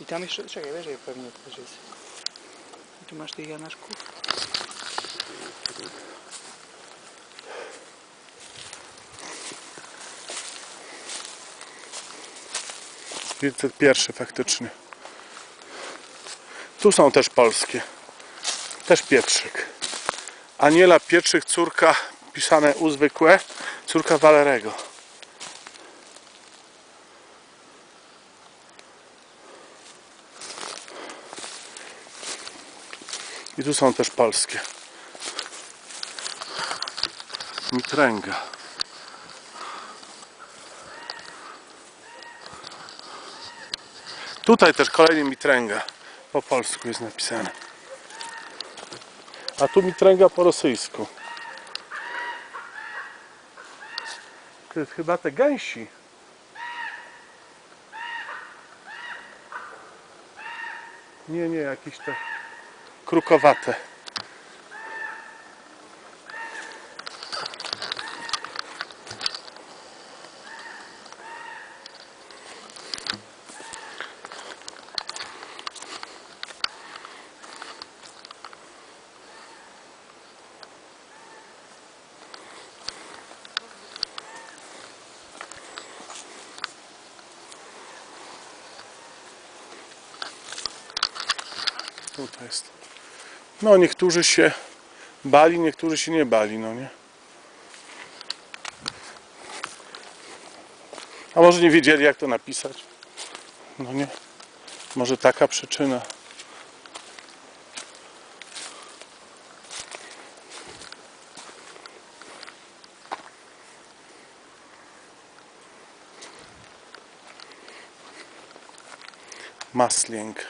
I tam jeszcze, czekaj, wyżej pewnie też jest. I tu masz tych janaszków. pierwszy faktycznie. Tu są też polskie. Też Pietrzyk. Aniela Pietrzyk, córka, pisane U zwykłe, córka Walerego. I tu są też polskie. Mitręga. Tutaj też kolejny mitręga. Po polsku jest napisane. A tu mitręga po rosyjsku. To jest chyba te gęsi. Nie, nie, jakieś te krukowate. Tutaj jest. No, niektórzy się bali, niektórzy się nie bali, no nie? A może nie wiedzieli, jak to napisać? No nie. Może taka przyczyna. Masling.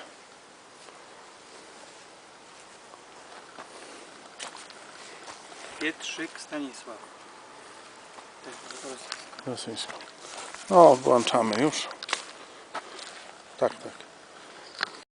Pietrzyk Stanisław. Tak. Rosyjską. O, włączamy już. Tak, tak.